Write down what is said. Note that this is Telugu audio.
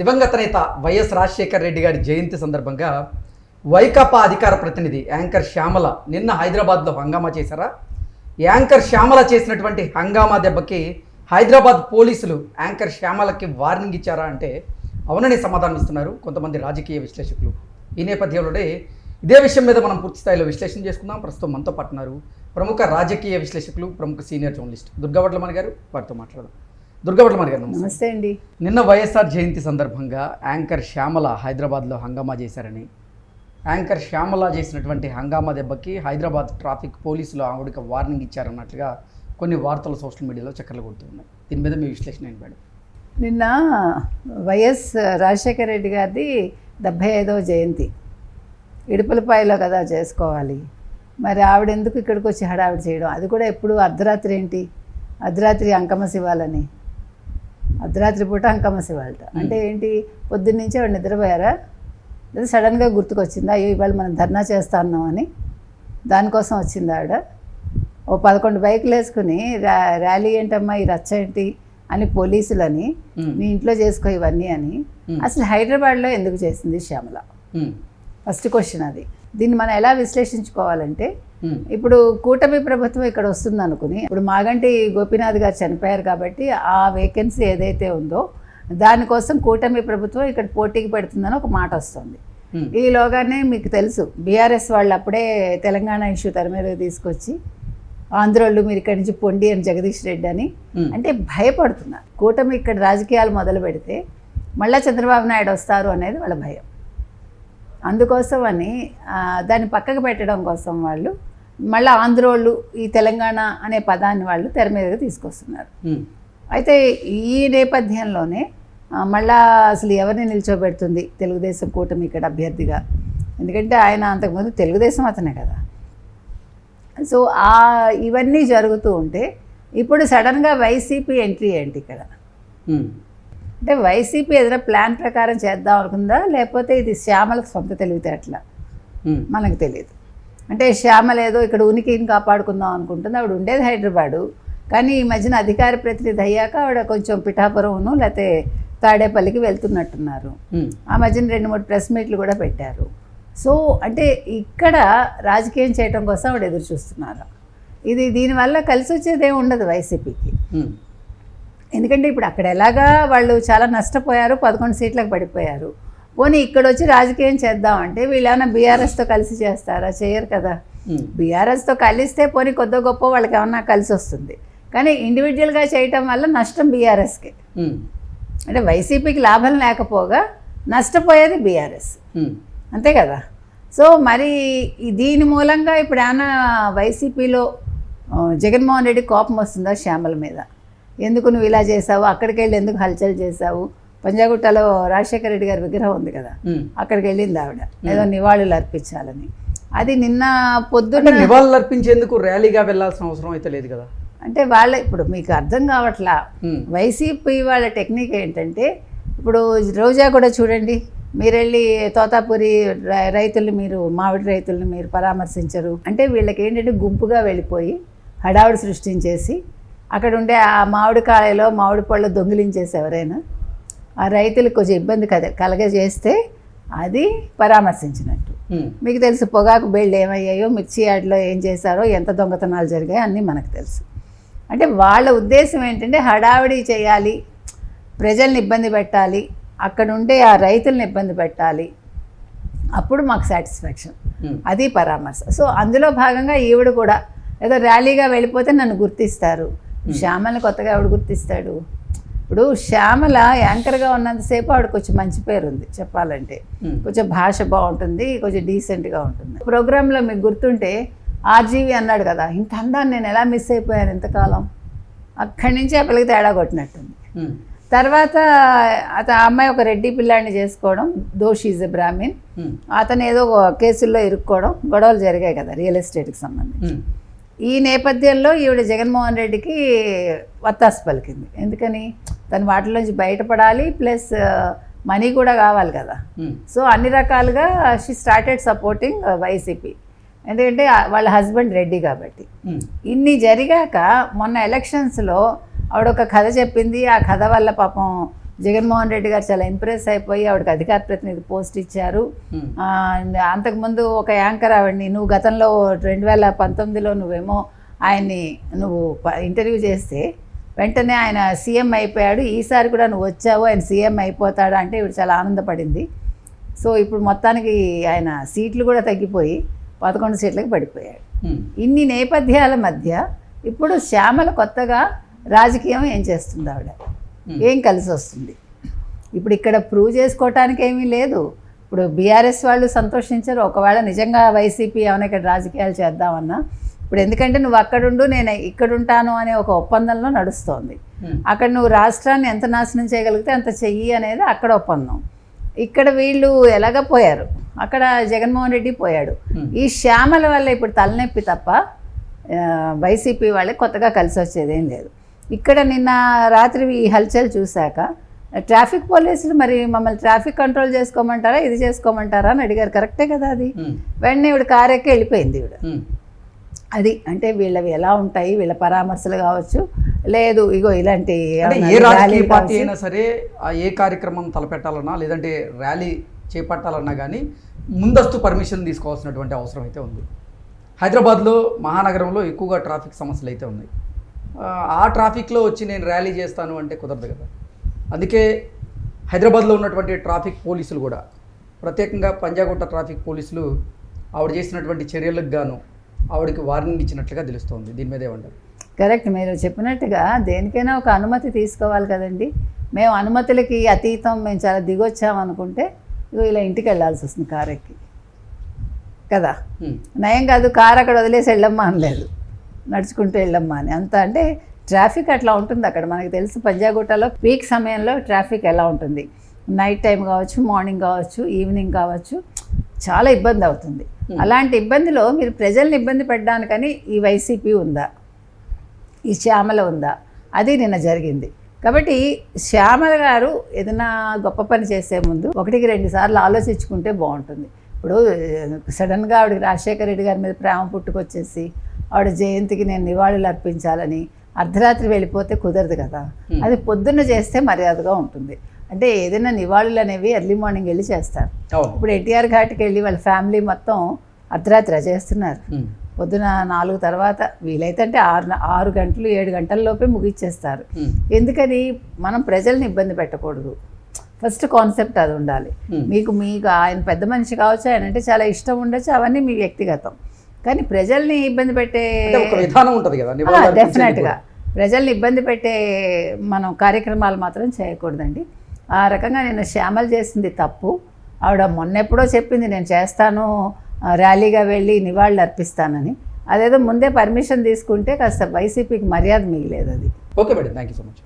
దివంగత నేత వైఎస్ రాజశేఖర్ రెడ్డి గారి జయంతి సందర్భంగా వైకాపా అధికార ప్రతినిధి యాంకర్ శ్యామల నిన్న హైదరాబాద్లో హంగామా చేశారా? యాంకర్ శ్యామల చేసినటువంటి హంగామా దెబ్బకి హైదరాబాద్ పోలీసులు యాంకర్ శ్యామలకి వార్నింగ్ ఇచ్చారా అంటే అవునని సమాధానం ఇస్తున్నారు కొంతమంది రాజకీయ విశ్లేషకులు. ఈ నేపథ్యంలోనే ఇదే విషయం మీద మనం పూర్తి స్థాయిలో విశ్లేషణ చేసుకుందాం. ప్రస్తుతం మనతో పట్టున్నారు ప్రముఖ రాజకీయ విశ్లేషకులు ప్రముఖ సీనియర్ జర్నలిస్ట్ దుర్గావట్లమణి గారు. వారితో మాట్లాడదాం. దుర్గావట్లమణి గారు నమస్తే. అండి. నిన్న వైఎస్ఆర్ జయంతి సందర్భంగా యాంకర్ శ్యామల హైదరాబాద్లో హంగామా చేశారని. యాంకర్ శ్యామల చేసినటువంటి హంగామా దెబ్బకి హైదరాబాద్ ట్రాఫిక్ పోలీసులు ఆవిడకి వార్నింగ్ ఇచ్చారన్నట్లుగా కొన్ని వార్తలు సోషల్ మీడియాలో చక్కర్లు కొడుతున్నాయి. దీని మీద మీ విశ్లేషణ ఏంటి మేడం? నిన్న వైఎస్ రాజశేఖర రెడ్డి గారిది డెబ్భై ఐదవ జయంతి. ఇడుపులపాయలో కదా చేసుకోవాలి. మరి ఆవిడ ఎందుకు ఇక్కడికి వచ్చి హడావిడి చేయడం? అది కూడా ఎప్పుడు అర్ధరాత్రి ఏంటి? అర్ధరాత్రి అంకమ్మ శివాలని. అర్ధరాత్రి పూట అంకమ్మ శివాలట అంటే ఏంటి పొద్దున్నుంచి ఆవిడ నిద్రపోయారా? లేదా సడన్గా గుర్తుకొచ్చిందా అయ్యో ఇవాళ మనం ధర్నా చేస్తా ఉన్నాం అని? దానికోసం వచ్చింది ఆవిడ. ఓ పదకొండు బైకులు వేసుకుని ర్యా ర్యాలీ ఏంటమ్మా ఈ రచ్చ ఏంటి అని పోలీసులని. మీ ఇంట్లో చేసుకో ఇవన్నీ అని. అసలు హైదరాబాద్లో ఎందుకు చేసింది శ్యామల? ఫస్ట్ క్వశ్చన్ అది. దీన్ని మనం ఎలా విశ్లేషించుకోవాలంటే ఉమ్, ఇప్పుడు కూటమి ప్రభుత్వం ఇక్కడ వస్తుంది అనుకుని ఇప్పుడు మాగంటి గోపీనాథ్ గారు చనిపోయారు కాబట్టి ఆ వేకెన్సీ ఏదైతే ఉందో దానికోసం కూటమి ప్రభుత్వం ఇక్కడ పోటీకి పెడుతుందని ఒక మాట వస్తుంది. ఉమ్, ఈలోగానే మీకు తెలుసు బీఆర్ఎస్ వాళ్ళు అప్పుడే తెలంగాణ ఇష్యూ తెర మీద తీసుకొచ్చి ఆంధ్రోళ్ళు మీరు ఇక్కడి నుంచి పొండి అని జగదీష్ రెడ్డి అని ఉమ్, అంటే భయపడుతున్నారు. కూటమి ఇక్కడ రాజకీయాలు మొదలు పెడితే మళ్ళా చంద్రబాబు నాయుడు వస్తారు అనేది వాళ్ళ భయం. అందుకోసం అని దాన్ని పక్కకు పెట్టడం కోసం వాళ్ళు మళ్ళీ ఆంధ్రోళ్ళు ఈ తెలంగాణ అనే పదాన్ని వాళ్ళు తెర మీదకి తీసుకొస్తున్నారు. అయితే ఈ నేపథ్యంలోనే మళ్ళా అసలు ఎవరిని నిల్చోబెడుతుంది తెలుగుదేశం కూటమి ఇక్కడ అభ్యర్థిగా? ఎందుకంటే ఆయన అంతకుముందు తెలుగుదేశం అతనే కదా. సో ఆ ఇవన్నీ జరుగుతూ ఉంటే ఇప్పుడు సడన్గా వైసీపీ ఎంట్రీ ఏంటి ఇక్కడ? అంటే వైసీపీ ఏదైనా ప్లాన్ ప్రకారం చేద్దాం అనుకుందా? లేకపోతే ఇది శ్యామలకు సొంత తెలివితేటలా ఉమ్, మనకు తెలియదు. అంటే శ్యామల ఏదో ఇక్కడ ఉనికిని కాపాడుకుందాం అనుకుంటుంది. ఆవిడ ఉండేది హైదరాబాదు. కానీ ఈ మధ్యన అధికార ప్రతినిధి అయ్యాక ఆవిడ కొంచెం పిఠాపురంను లేకపోతే తాడేపల్లికి వెళ్తున్నట్టున్నారు. ఆ మధ్యన రెండు మూడు ప్రెస్ మీట్లు కూడా పెట్టారు. సో అంటే ఇక్కడ రాజకీయం చేయడం కోసం ఆవిడ ఎదురు చూస్తున్నారు. ఇది దీనివల్ల కలిసి వచ్చేది ఏమి ఉండదు వైసీపీకి. ఎందుకంటే ఇప్పుడు అక్కడ ఎలాగా వాళ్ళు చాలా నష్టపోయారు పదకొండు సీట్లకు పడిపోయారు. పోనీ ఇక్కడ వచ్చి రాజకీయం చేద్దామంటే వీళ్ళు ఏమైనా బీఆర్ఎస్తో కలిసి చేస్తారా? చేయరు కదా. బీఆర్ఎస్తో కలిస్తే పోనీ కొద్ది గొప్ప వాళ్ళకి ఏమన్నా కలిసి వస్తుంది. కానీ ఇండివిజువల్గా చేయటం వల్ల నష్టం బీఆర్ఎస్కే. అంటే వైసీపీకి లాభం లేకపోగా నష్టపోయేది బీఆర్ఎస్. అంతే కదా. సో మరి దీని మూలంగా ఇప్పుడు ఏమైనా వైసీపీలో జగన్మోహన్ రెడ్డి కోపం వస్తుందా శ్యామల మీద? ఎందుకు నువ్వు ఇలా చేసావు? అక్కడికి వెళ్ళి ఎందుకు హల్చల్ చేసావు? పంజాగుట్టలో రాజశేఖర రెడ్డి గారి విగ్రహం ఉంది కదా. అక్కడికి వెళ్ళింది ఆవిడ. ఏదో నివాళులు అర్పించాలని. అది నిన్న పొద్దున్న నివాళులు అర్పించేందుకు ర్యాలీగా వెళ్ళాల్సిన అవసరం అయితే లేదు కదా. అంటే వాళ్ళ ఇప్పుడు మీకు అర్థం కావట్లా. వైసీపీ వాళ్ళ టెక్నిక్ ఏంటంటే ఇప్పుడు రోజా కూడా చూడండి మీరు వెళ్ళి తోతాపురి రైతుల్ని మీరు మామిడి రైతుల్ని మీరు పరామర్శించరు. అంటే వీళ్ళకి ఏంటంటే గుంపుగా వెళ్ళిపోయి హడావుడి సృష్టించేసి అక్కడ ఉండే ఆ మామిడి కాయలో మామిడి పళ్ళు దొంగిలించేసి ఎవరైనా ఆ రైతులకు కొంచెం ఇబ్బంది కద కలగజేస్తే అది పరామర్శించినట్టు. మీకు తెలుసు పొగాకు బేళ్ళు ఏమయ్యాయో మిర్చి యార్డ్లో ఏం చేశారో ఎంత దొంగతనాలు జరిగాయో అన్నీ మనకు తెలుసు. అంటే వాళ్ళ ఉద్దేశం ఏంటంటే హడావిడి చేయాలి ప్రజల్ని ఇబ్బంది పెట్టాలి అక్కడ ఉండే ఆ రైతుల్ని ఇబ్బంది పెట్టాలి. అప్పుడు మాకు సాటిస్ఫాక్షన్. అది పరామర్శ. సో అందులో భాగంగా ఈవిడ కూడా ఏదో ర్యాలీగా వెళ్ళిపోతే నన్ను గుర్తిస్తారు. శ్యామల్ని కొత్తగా ఎవడు గుర్తిస్తాడు? ఇప్పుడు శ్యామల యాంకర్గా ఉన్నంతసేపు ఆవిడ కొంచెం మంచి పేరు ఉంది చెప్పాలంటే కొంచెం భాష బాగుంటుంది కొంచెం డీసెంట్గా ఉంటుంది. ప్రోగ్రాంలో మీకు గుర్తుంటే ఆర్జీవి అన్నాడు కదా ఇంత అందాన్ని నేను ఎలా మిస్ అయిపోయాను ఇంతకాలం? అక్కడి నుంచి ఆ పిల్లకి తేడా కొట్టినట్టుంది. తర్వాత అత ఆ అమ్మాయి ఒక రెడ్డి పిల్లాడిని చేసుకోవడం దోష్ ఈజ్ ఎ బ్రాహ్మిన్ అతను ఏదో కేసుల్లో ఇరుక్కోవడం గొడవలు జరిగాయి కదా రియల్ ఎస్టేట్కి సంబంధించి. ఈ నేపథ్యంలో ఈవిడ జగన్మోహన్ రెడ్డికి వత్తాసు పలికింది. ఎందుకని? తను వాటిలోంచి బయటపడాలి ప్లస్ మనీ కూడా కావాలి కదా. సో అన్ని రకాలుగా షీ స్టార్టెడ్ సపోర్టింగ్ వైసీపీ. ఎందుకంటే వాళ్ళ హస్బెండ్ రెడ్డి కాబట్టి. ఇన్ని జరిగాక మొన్న ఎలక్షన్స్లో ఆవిడ ఒక కథ చెప్పింది. ఆ కథ వల్ల పాపం జగన్మోహన్ రెడ్డి గారు చాలా ఇంప్రెస్ అయిపోయి ఆవిడకి అధికార ప్రతినిధి పోస్ట్ ఇచ్చారు. ఆ, అంతకుముందు ఒక యాంకర్ ఆవిడ్ని నువ్వు గతంలో రెండు వేల పంతొమ్మిదిలో నువ్వేమో ఆయన్ని నువ్వు ఇంటర్వ్యూ చేస్తే వెంటనే ఆయన సీఎం అయిపోయాడు. ఈసారి కూడా నువ్వు వచ్చావు ఆయన సీఎం అయిపోతాడు? అంటే ఇవి చాలా ఆనందపడింది. సో ఇప్పుడు మొత్తానికి ఆయన సీట్లు కూడా తగ్గిపోయి పదకొండు సీట్లకు పడిపోయాడు. ఉమ్, ఇన్ని నేపథ్యాల మధ్య ఇప్పుడు శ్యామల కొత్తగా రాజకీయం ఏం చేస్తుంది ఆవిడ? Hmm. ఏం కలిసి వస్తుంది? ఇప్పుడు ఇక్కడ ప్రూవ్ చేసుకోవటానికి ఏమీ లేదు. ఇప్పుడు బీఆర్ఎస్ వాళ్ళు సంతోషించరు. ఒకవేళ నిజంగా వైసీపీ ఏమైనా ఇక్కడ రాజకీయాలు చేద్దామన్నా ఇప్పుడు ఎందుకంటే నువ్వు అక్కడుండు నేను ఇక్కడ ఉంటాను అనే ఒక ఒప్పందంలో నడుస్తోంది. ఉమ్, అక్కడ నువ్వు రాష్ట్రాన్ని ఎంత నాశనం చేయగలిగితే అంత చెయ్యి అనేది అక్కడ ఒప్పందం. ఇక్కడ వీళ్ళు ఎలాగ పోయారు? అక్కడ జగన్మోహన్ రెడ్డి పోయాడు. ఉమ్. ఈ శ్యామల వల్ల ఇప్పుడు తలనొప్పి తప్ప వైసీపీ వాళ్ళకి కొత్తగా కలిసి వచ్చేది ఏం లేదు. ఇక్కడ నిన్న రాత్రి ఈ హల్చల్ చూశాక ట్రాఫిక్ పోలీసులు మరి మమ్మల్ని ట్రాఫిక్ కంట్రోల్ చేసుకోమంటారా ఇది చేసుకోమంటారా అని అడిగారు. కరెక్టే కదా అది. వెంటనే ఇవిడ కారు ఎక్కి వెళ్ళిపోయింది ఇవిడ అది అంటే వీళ్ళవి ఎలా ఉంటాయి వీళ్ళ పరామర్శలు కావచ్చు లేదు ఇగో ఇలాంటి ఏ రాజకీయ పార్టీ. అయినా సరే ఏ కార్యక్రమం తలపెట్టాలన్నా లేదంటే ర్యాలీ చేపట్టాలన్నా కానీ ముందస్తు పర్మిషన్ తీసుకోవాల్సినటువంటి అవసరం అయితే ఉంది. హైదరాబాద్లో మహానగరంలో ఎక్కువగా ట్రాఫిక్ సమస్యలు అయితే ఉన్నాయి. ఆ, ట్రాఫిక్లో వచ్చి నేను ర్యాలీ చేస్తాను అంటే కుదరదు కదా. అందుకే హైదరాబాద్లో ఉన్నటువంటి ట్రాఫిక్ పోలీసులు కూడా ప్రత్యేకంగా పంజాగుట్ట ట్రాఫిక్ పోలీసులు ఆవిడ చేసినటువంటి చర్యలకు గాను ఆవిడకి వార్నింగ్ ఇచ్చినట్లుగా తెలుస్తోంది. దీని మీద ఏమంటారు? కరెక్ట్. మీరు చెప్పినట్టుగా దేనికైనా ఒక అనుమతి తీసుకోవాలి కదండి. మేము అనుమతులకి అతీతం మేము చాలా దిగొచ్చాం అనుకుంటే ఇగో ఇలా ఇంటికి వెళ్ళాల్సి వస్తుంది కారు ఎక్కి. కదా. నయం కాదు కారు అక్కడ వదిలేసి వెళ్ళమ్మా అనలేదు. నడుచుకుంటూ వెళ్ళమ్మా అని. అంత అంటే ట్రాఫిక్ అట్లా ఉంటుంది అక్కడ. మనకు తెలుసు పంజాగుట్టలో పీక్ సమయంలో ట్రాఫిక్ ఎలా ఉంటుంది. నైట్ టైం కావచ్చు మార్నింగ్ కావచ్చు ఈవినింగ్ కావచ్చు చాలా ఇబ్బంది అవుతుంది. అలాంటి ఇబ్బందిలో మీరు ప్రజల్ని ఇబ్బంది పెట్టడానికని ఈ వైసీపీ ఉందా? ఈ శ్యామల ఉందా? అది నిన్న జరిగింది. కాబట్టి శ్యామల గారు ఏదైనా గొప్ప పని చేసే ముందు ఒకటికి రెండు సార్లు ఆలోచించుకుంటే బాగుంటుంది. ఇప్పుడు సడన్గా ఆవిడకి రాజశేఖర రెడ్డి గారి మీద ప్రేమ పుట్టుకొచ్చేసి ఆవిడ జయంతికి నేను నివాళులు అర్పించాలని అర్ధరాత్రి వెళ్ళిపోతే కుదరదు కదా. అది పొద్దున్న చేస్తే మర్యాదగా ఉంటుంది. అంటే ఏదైనా నివాళులు అనేవి ఎర్లీ మార్నింగ్ వెళ్ళి చేస్తారు. ఇప్పుడు ఎన్టీఆర్ ఘాట్కి వెళ్ళి వాళ్ళ ఫ్యామిలీ మొత్తం అర్ధరాత్రి చేస్తున్నారు. పొద్దున నాలుగు తర్వాత వీలైతే అంటే ఆరు ఆరు గంటలు ఏడు గంటల లోపే ముగిచ్చేస్తారు. ఎందుకని మనం ప్రజల్ని ఇబ్బంది పెట్టకూడదు. ఫస్ట్ కాన్సెప్ట్ అది ఉండాలి. మీకు మీకు ఆయన పెద్ద మనిషి కావచ్చు ఆయన అంటే చాలా ఇష్టం ఉండొచ్చు అవన్నీ మీ వ్యక్తిగతం. కానీ ప్రజల్ని ఇబ్బంది పెట్టే ఒక విధానం ఉంటుంది కదా డెఫినెట్గా. ప్రజల్ని ఇబ్బంది పెట్టే మనం కార్యక్రమాలు మాత్రం చేయకూడదండి. ఆ రకంగా నేను శ్యామల్ చేసింది తప్పు. ఆవిడ మొన్నెప్పుడో చెప్పింది నేను చేస్తాను ర్యాలీగా వెళ్ళి నివాళులు అర్పిస్తానని. అదేదో ముందే పర్మిషన్ తీసుకుంటే కాస్త వైసీపీకి మర్యాద మిగిలేదు అది okay madam thank you so much.